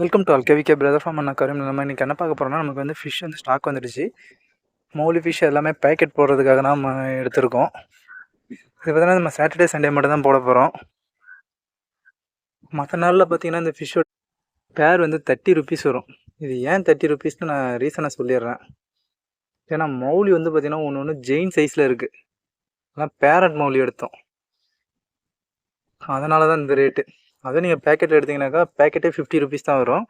Welcome to அல்கேவிகே brother farm அண்ணா கரும் நம்ம இன்றைக்கி என்ன பார்க்க போகிறோம்னா நமக்கு வந்து ஃபிஷ் வந்து ஸ்டாக் வந்துடுச்சு. மௌலி ஃபிஷ் எல்லாமே பேக்கெட் போடுறதுக்காக தான் நம்ம எடுத்திருக்கோம். இது பார்த்தீங்கன்னா நம்ம சாட்டர்டே சண்டே மட்டும் தான் போட போகிறோம் மற்ற நாளில் பார்த்தீங்கன்னா இந்த ஃபிஷ்ஷோட பேர் வந்து தேர்ட்டி ருபீஸ் வரும். இது ஏன் தேர்ட்டி ருபீஸ்னு நான் ரீசனாக சொல்லிடுறேன். ஏன்னா மௌலி வந்து பார்த்திங்கன்னா ஒன்று ஒன்று ஜெயின் சைஸில் இருக்குது ஆனால் பேரண்ட் மௌலி எடுத்தோம். அதனால தான் இந்த ரேட்டு அதே நீங்கள் பேக்கெட்டில் எடுத்தீங்கன்னாக்கா பேக்கெட்டே ஃபிஃப்டி ருபீஸ் தான் வரும்.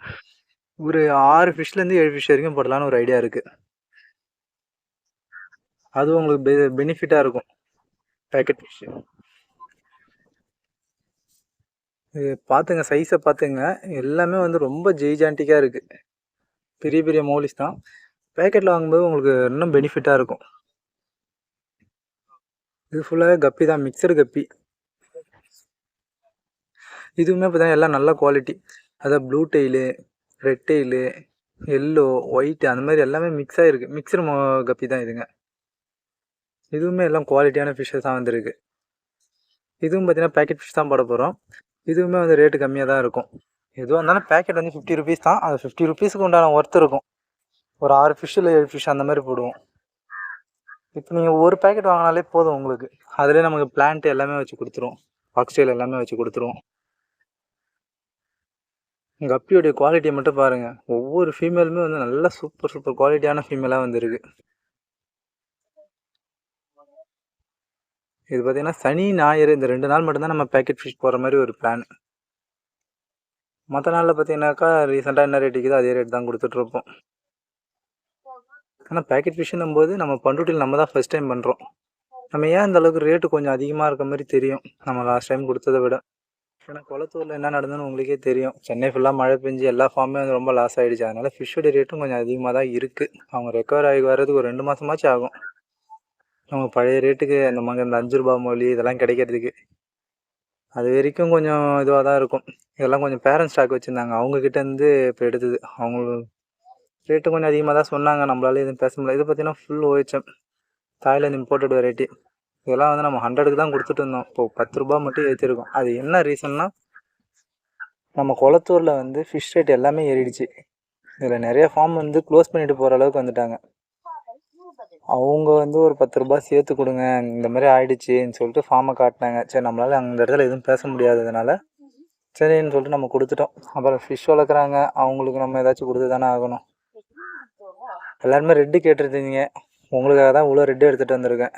ஒரு ஆறு ஃபிஷ்லேருந்து ஏழு ஃபிஷ் வரைக்கும் போடலான்னு ஒரு ஐடியா இருக்குது அது உங்களுக்கு பெ பெனிஃபிட்டாக இருக்கும். பேக்கெட் ஃபிஷ் இது பார்த்துங்க சைஸை பார்த்துங்க எல்லாமே வந்து ரொம்ப ஜெய்ஜான்டிக்காக இருக்குது பெரிய பெரிய மோலிஸ் தான். பேக்கெட்டில் வாங்கும்போது உங்களுக்கு இன்னும் பெனிஃபிட்டாக இருக்கும். இது ஃபுல்லாகவே கப்பி தான் மிக்சர் கப்பி. இதுவுமே பார்த்தீங்கன்னா எல்லாம் நல்ல குவாலிட்டி அதாவது blue tail red tail yellow white அந்த மாதிரி எல்லாமே மிக்ஸ் ஆகிருக்கு மிக்சர் மோ கப்பி தான் இதுங்க. இதுவுமே எல்லாம் குவாலிட்டியான ஃபிஷ்ஷஸ் தான் வந்திருக்கு. இதுவும் பார்த்தீங்கன்னா பேக்கெட் ஃபிஷ் தான் போட போகிறோம் இதுவுமே வந்து ரேட்டு கம்மியாக தான் இருக்கும். எதுவாக இருந்தாலும் பேக்கெட் வந்து ஃபிஃப்டி ருபீஸ் தான். அது ஃபிஃப்டி ருபீஸுக்கு உண்டான ஒர்த்து இருக்கும். ஒரு ஆறு ஃபிஷ் இல்லை ஏழு ஃபிஷ் அந்த மாதிரி போடுவோம். இப்போ நீங்கள் ஒரு பேக்கெட் வாங்கினாலே போதும் உங்களுக்கு. அதிலே நமக்கு பிளான்ட் எல்லாமே வச்சு கொடுத்துருவோம் ஆக்சிஜன் எல்லாமே வச்சு கொடுத்துருவோம் கப்பியோடைய குவாலிட்டியை மட்டும் பாருங்கள் ஒவ்வொரு ஃபீமேலுமே வந்து நல்ல சூப்பர் சூப்பர் குவாலிட்டியான ஃபீமேலாக வந்துருக்கு. இது பார்த்தீங்கன்னா சனி ஞாயிறு இந்த ரெண்டு நாள் மட்டும்தான் நம்ம பேக்கெட் ஃபிஷ் போகிற மாதிரி ஒரு பிளான் மற்ற நாளில் பார்த்தீங்கன்னாக்கா ரீசெண்டாக என்ன ரேட் அதே ரேட் தான் கொடுத்துட்ருப்போம் ஆனால் பேக்கெட் ஃபிஷ்ஷுன்னும் போது நம்ம பண்ருட்டியில் நம்ம தான் ஃபஸ்ட் டைம் பண்ணுறோம் நம்ம ஏன் அந்த அளவுக்கு ரேட்டு கொஞ்சம் அதிகமாக இருக்க மாதிரி தெரியும். நம்ம லாஸ்ட் டைம் கொடுத்ததை விட. ஏன்னா குளத்தூரில் என்ன நடந்ததுன்னு உங்களுக்கே தெரியும். சென்னை ஃபுல்லாக மழை பெஞ்சு எல்லா ஃபார்மே வந்து ரொம்ப லாஸ் ஆகிடுச்சு அதனால் ஃபிஷ்ஷோட ரேட்டும் கொஞ்சம் அதிகமாக தான் இருக்குது அவங்க ரெக்கவர் ஆகி வர்றதுக்கு ஒரு ரெண்டு மாதமாச்சும் ஆகும். நம்ம பழைய ரேட்டுக்கு அந்த மாதிரி இந்த அஞ்சு ரூபா மொழி இதெல்லாம் கிடைக்கிறதுக்கு. அது வரைக்கும் கொஞ்சம் இதுவாக தான் இருக்கும். இதெல்லாம் கொஞ்சம் பேரண்ட்ஸ் ஸ்டாக் வச்சுருந்தாங்க. அவங்கக்கிட்டேருந்து இப்போ எடுத்தது. அவங்க ரேட்டு கொஞ்சம் அதிகமாக தான் சொன்னாங்க. நம்மளால எதுவும் பேச முடியல. இது பார்த்தீங்கன்னா full OHM Thailand imported variety இதெல்லாம் வந்து நம்ம ஹண்ட்ரடுக்கு தான் கொடுத்துட்டு இருந்தோம். இப்போ பத்து ரூபா மட்டும் ஏற்றிருக்கோம் அது என்ன ரீசன்னா நம்ம குளத்தூரில் வந்து ஃபிஷ் ரேட் எல்லாமே ஏறிடுச்சு. இதில் நிறைய ஃபார்ம் வந்து க்ளோஸ் பண்ணிட்டு போகிற அளவுக்கு வந்துட்டாங்க. அவங்க வந்து ஒரு பத்து ரூபா சேர்த்து கொடுங்க இந்த மாதிரி ஆயிடுச்சுன்னு சொல்லிட்டு ஃபார்மை காட்டினாங்க. சரி நம்மளால் அந்த இடத்துல எதுவும் பேச முடியாததுனால சரின்னு சொல்லிட்டு நம்ம கொடுத்துட்டோம். அப்புறம் ஃபிஷ் வளர்க்குறாங்க. அவங்களுக்கு நம்ம ஏதாச்சும் கொடுத்து தானே ஆகணும். எல்லாருமே ரெட்டு கேட்டுருந்தீங்க. உங்களுக்காக தான் இவ்வளோ ரெட்டு எடுத்துகிட்டு வந்திருக்கேன்.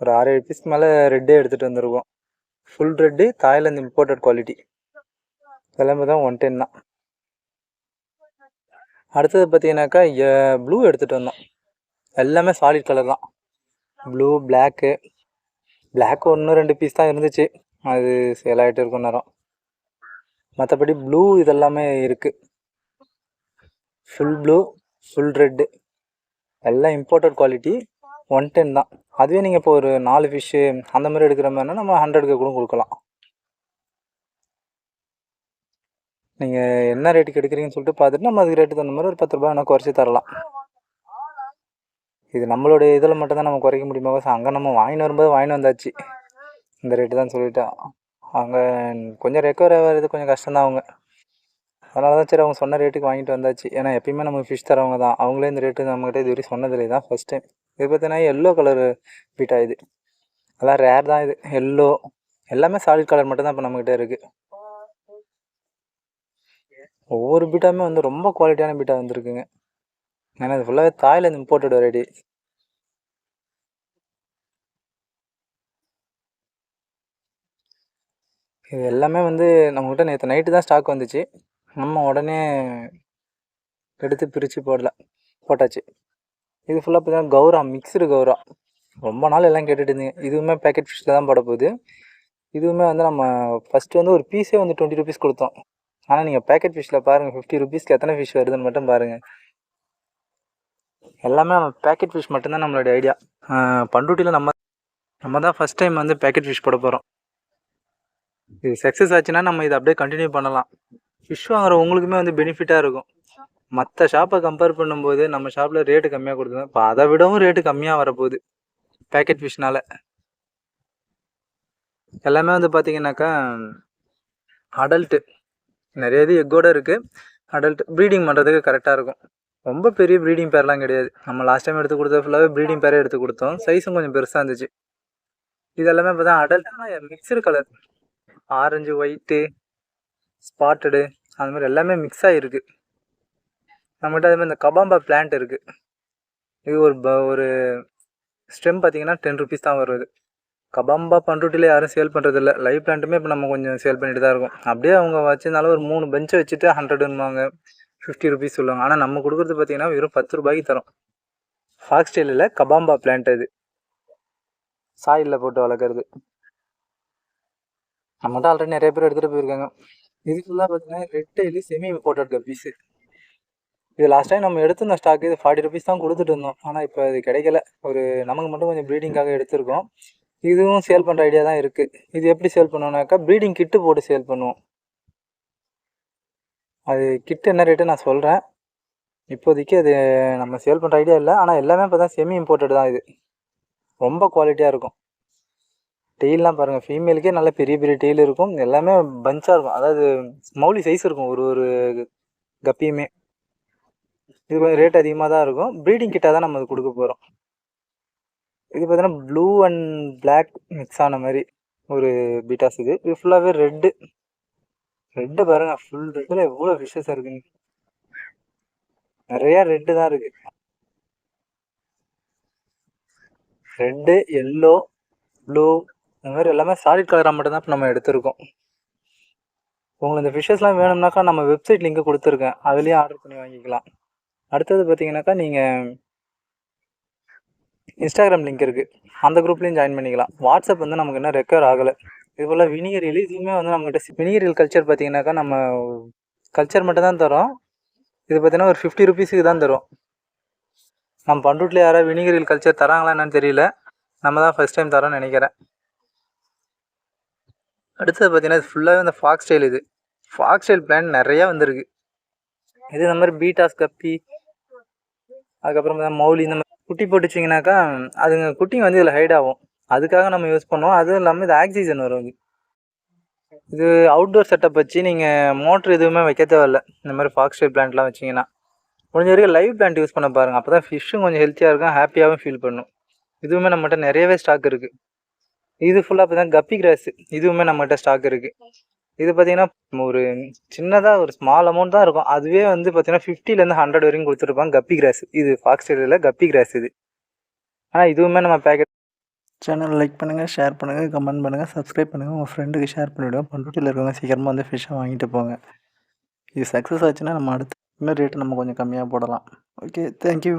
ஒரு ஆறு ஏழு பீஸ் மேலே ரெட்டே எடுத்துகிட்டு வந்திருக்கோம். Full red Thailand imported quality எல்லாமே தான் ஒன் டென் தான். அடுத்தது பார்த்தீங்கன்னாக்கா ப்ளூ எடுத்துகிட்டு வந்தோம். எல்லாமே சாலிட் கலர் தான். ப்ளூ பிளாக்கு பிளாக் ஒன்று ரெண்டு பீஸ் தான் இருந்துச்சு. அது சேல் ஆகிட்டு இருக்கும் நேரம். மற்றபடி ப்ளூ இதெல்லாமே இருக்குது ஃபுல் ப்ளூ ஃபுல் ரெட்டு எல்லாம் இம்போர்ட்டட் குவாலிட்டி ஒன் டென் தான். அதுவே நீங்கள் இப்போ ஒரு நாலு ஃபிஷ்ஷு அந்த மாதிரி எடுக்கிற மாதிரினா நம்ம ஹண்ட்ரடுக்கு கூட கொடுக்கலாம். நீங்கள் என்ன ரேட்டுக்கு எடுக்கிறீங்கன்னு சொல்லிட்டு பார்த்துட்டு நம்ம அதுக்கு ரேட்டு தகுந்த மாதிரி ஒரு பத்து ரூபா வேணால் குறைச்சி தரலாம். இது நம்மளுடைய இதில் மட்டும் தான் நம்ம குறைக்க முடியுமா? அங்கே நம்ம வாங்கின்னு வரும்போது வாங்கின்னு வந்தாச்சு. இந்த ரேட்டு தான் சொல்லிவிட்டு அங்கே கொஞ்சம் ரெக்கவர் ஆகிறது கொஞ்சம் கஷ்டம் தான் அவங்க. அதனால தான் சரி அவங்க சொன்ன ரேட்டுக்கு வாங்கிட்டு வந்தாச்சு. ஏன்னா எப்பயுமே நமக்கு ஃபிஷ் தரவங்க தான். அவங்களே இந்த ரேட்டு நம்மகிட்ட இது வரைக்கும் சொன்னதில்லை. தான் ஃபஸ்ட் டைம் இது பார்த்தீங்கன்னா எல்லோ கலரு பீட்டா இது. அதெல்லாம் ரேர் தான் இது. எல்லோ எல்லாமே சாலிட் கலர் மட்டும்தான் இப்போ நம்மக்கிட்ட இருக்குது ஒவ்வொரு பீட்டாமே வந்து ரொம்ப குவாலிட்டியான பீட்டா வந்துருக்குங்க. ஏன்னா இது ஃபுல்லாகவே தாய்லாந்து இம்போர்ட்டட் வெரைட்டி இது எல்லாமே வந்து நம்மக்கிட்ட நேற்று நைட்டு தான் ஸ்டாக் வந்துச்சு. நம்ம உடனே எடுத்து பிரித்து போடல போட்டாச்சு. இது ஃபுல்லாக பார்த்தீங்கன்னா கௌரா மிக்சடு கௌரா. ரொம்ப நாள் எல்லாம் கேட்டுட்டு இருந்தீங்க. இதுவுமே பேக்கெட் ஃபிஷ்ஷில் தான் போட போகுது. இதுவுமே வந்து நம்ம ஃபஸ்ட்டு வந்து ஒரு பீஸே வந்து டுவெண்ட்டி ருபீஸ் கொடுத்தோம். ஆனால் நீங்கள் பேக்கெட் ஃபிஷ்ஷில் பாருங்கள் ஃபிஃப்டி ருபீஸ்க்கு எத்தனை ஃபிஷ் வருதுன்னு மட்டும் பாருங்கள் எல்லாமே நம்ம பேக்கெட் ஃபிஷ் மட்டும்தான் நம்மளுடைய ஐடியா பண்ருட்டியில் நம்ம நம்ம தான் ஃபஸ்ட் டைம் வந்து பேக்கெட் ஃபிஷ் போட போகிறோம் இது சக்ஸஸ் ஆச்சுன்னா நம்ம இதை அப்படியே கண்டினியூ பண்ணலாம். ஃபிஷ் வாங்குற உங்களுக்குமே வந்து பெனிஃபிட்டாக இருக்கும். மற்ற ஷாப்பை கம்பேர் பண்ணும்போது நம்ம ஷாப்பில் ரேட்டு கம்மியாக கொடுத்துருந்தோம் இப்போ அதை விடவும் ரேட்டு கம்மியாக வரப்போகுது. பேக்கெட் ஃபிஷ்னால் எல்லாமே வந்து பார்த்தீங்கன்னாக்கா அடல்ட்டு நிறைய இது எக்கோட இருக்குது அடல்ட் ப்ரீடிங் பண்ணுறதுக்கு கரெக்டாக இருக்கும். ரொம்ப பெரிய ப்ரீடிங் பேர்லாம் கிடையாது. நம்ம லாஸ்ட் டைம் எடுத்து கொடுத்த ஃபுல்லாகவே ப்ரீடிங் பேரே எடுத்து கொடுத்தோம். சைஸும் கொஞ்சம் பெருசாக இருந்துச்சு. இது எல்லாமே இப்போ தான் mixed colour orange white spotted அந்த மாதிரி எல்லாமே மிக்ஸ் ஆகிருக்கு நம்மகிட்ட அதே மாதிரி இந்த கபாம்பா பிளான்ட் இருக்குது இது ஒரு ப ஒரு ஸ்டெம் பார்த்தீங்கன்னா டென் ருபீஸ் தான் வருது. கபாம்பா பண்ருட்டியில் யாரும் சேல் பண்ணுறதில்ல லைவ் பிளான்ட்டுமே இப்போ நம்ம கொஞ்சம் சேல் பண்ணிட்டு தான் இருக்கோம். அப்படியே அவங்க வச்சிருந்தாலும் ஒரு மூணு பெஞ்சை வச்சுட்டு ஹண்ட்ரடுன்னுவாங்க ஃபிஃப்டி ருபீஸ் சொல்லுவாங்க. ஆனால் நம்ம கொடுக்குறது பார்த்தீங்கன்னா வெறும் பத்து ரூபாய்க்கு தரோம். ஃபாக்ஸ் ஸ்டைலில் கபாம்பா பிளான்ட் இது. சாயிலில் போட்டு வளர்க்குறது. நம்மகிட்ட ஆல்ரெடி நிறைய பேர் எடுத்துகிட்டு போயிருக்காங்க. இது ஃபுல்லாக பார்த்தீங்கன்னா red daily semi imported guppies இது லாஸ்ட் டைம் நம்ம எடுத்திருந்த ஸ்டாக் இது ஃபார்ட்டி ருபீஸ் தான் கொடுத்துட்டு இருந்தோம். ஆனால் இப்போ அது கிடைக்கல. ஒரு நமக்கு மட்டும் கொஞ்சம் ப்ரீடிங்காக எடுத்திருக்கோம். இதுவும் சேல் பண்ணுற ஐடியா தான் இருக்குது இது எப்படி சேல் பண்ணுவோம்னாக்கா ப்ரீடிங் கிட்டு போட்டு சேல் பண்ணுவோம். அது கிட்டு என்ன ரேட்டு நான் சொல்கிறேன் இப்போதைக்கு அது நம்ம சேல் பண்ணுற ஐடியா இல்லை. ஆனால் எல்லாமே இப்போ தான் செமி இம்போர்ட்டட் தான் இது. ரொம்ப குவாலிட்டியாக இருக்கும். டெய்லாம் பாருங்கள் ஃபீமேலுக்கே நல்ல பெரிய பெரிய டெய்ல் இருக்கும். எல்லாமே பஞ்சாக இருக்கும். அதாவது மௌலி சைஸ் இருக்கும். ஒரு ஒரு கப்பியுமே. இது கொஞ்சம் ரேட் அதிகமாக தான் இருக்கும். ப்ரீடிங் கிட்டாக தான் நம்ம அது கொடுக்க போகிறோம் இது பார்த்தீங்கன்னா ப்ளூ அண்ட் பிளாக் மிக்ஸ் ஆன மாதிரி ஒரு பீட்டாஸ் இது. இது ஃபுல்லாகவே ரெட்டு ரெட்டு பாருங்க ஃபுல் ரெட்டில் எவ்வளோ ஃபிஷ்ஷஸ் இருக்குங்க நிறையா ரெட்டு தான் இருக்கு. ரெட்டு எல்லோ ப்ளூ இந்த மாதிரி எல்லாமே சாலிட் கலராக மட்டும்தான் இப்போ நம்ம எடுத்திருக்கோம். உங்களுக்கு இந்த ஃபிஷ்ஷஸ்லாம் வேணும்னாக்கா நம்ம வெப்சைட் லிங்க் கொடுத்துருக்கேன். அதுலேயும் ஆர்டர் பண்ணி வாங்கிக்கலாம். அடுத்தது பார்த்தீங்கன்னாக்கா நீங்கள் இன்ஸ்டாகிராம் லிங்க் இருக்குது அந்த குரூப்லேயும் ஜாயின் பண்ணிக்கலாம். வாட்ஸ்அப் வந்து நமக்கு இன்னும் ரெக்கவர் ஆகலை. இது போல் வினிகரியல் இதுவுமே வந்து நம்மகிட்ட வினிகரியல் கல்ச்சர் பார்த்தீங்கன்னாக்கா நம்ம கல்ச்சர் மட்டும் தான் தரோம். இது பார்த்தீங்கன்னா ஒரு ஃபிஃப்டி ருபீஸுக்கு தான் தரும். நம்ம பண்ருட்டில் யாராவது வினிகரியல் கல்ச்சர் தராங்களா என்னன்னு தெரியல. நம்ம தான் ஃபஸ்ட் டைம் தரோம்னு நினைக்கிறேன். அடுத்தது பார்த்தீங்கன்னா இது ஃபுல்லாகவே அந்த ஃபாக்ஸ் ஸ்டைல் இது. ஃபாக்ஸ் ஸ்டைல் பிளான் நிறையா வந்திருக்கு. இது இந்த மாதிரி பீட்டாஸ் கப்பி அதுக்கப்புறம் பார்த்தா மௌலி இந்த மாதிரி குட்டி போட்டுச்சிங்கனாக்கா அதுங்க குட்டிங்க வந்து இதில் ஹைட் ஆகும். அதுக்காக நம்ம யூஸ் பண்ணுவோம். அதுவும் இல்லாமல் இது ஆக்சிஜன் வரும் இது. இது அவுட்டோர் செட்டப் வச்சு நீங்கள் மோட்ரு எதுவுமே வைக்க தேவையில்ல. இந்த மாதிரி ஃபாக்ஸ் ஸ்டைல் பிளான்ட்லாம் வச்சிங்கன்னா. முடிஞ்ச வரைக்கும் லைவ் பிளான்ட் யூஸ் பண்ண பாருங்கள் அப்போ தான் ஃபிஷ்ஷும் கொஞ்சம் ஹெல்த்தியாக இருக்கும் ஹாப்பியாகவும் ஃபீல் பண்ணும். இதுவுமே நம்மகிட்ட நிறையவே ஸ்டாக் இருக்குது இது ஃபுல்லாக பார்த்தீங்கன்னா கப்பி கிராஸ் இதுவுமே நம்மகிட்ட ஸ்டாக் இருக்குது இது பார்த்தீங்கன்னா ஒரு சின்னதாக ஒரு ஸ்மால் அமௌண்ட் தான் இருக்கும். அதுவே வந்து பார்த்தீங்கன்னா ஃபிஃப்டிலேருந்து ஹண்ட்ரட் வரைக்கும் கொடுத்துருப்பாங்க கப்பி கிராஸ் இது ஃபாக்ஸ் ஸ்டைலில் கப்பி கிராஸ் இது. ஆனால் இதுவுமே நம்ம பேக்கெட் சேனல் லைக் பண்ணுங்கள் ஷேர் பண்ணுங்கள் கமெண்ட் பண்ணுங்கள் சப்ஸ்கிரைப் பண்ணுங்கள் உங்கள் ஃப்ரெண்டுக்கு ஷேர் பண்ணிவிடுவோம் பண்ருட்டியில் இருக்கவங்க சீக்கிரமாக வந்து ஃபிஷ்ஷை வாங்கிட்டு போங்க. இது சக்ஸஸ் ஆச்சுன்னா நம்ம அடுத்த இன்னும் ரேட்டு நம்ம கொஞ்சம் கம்மியாக போடலாம். Okay thank you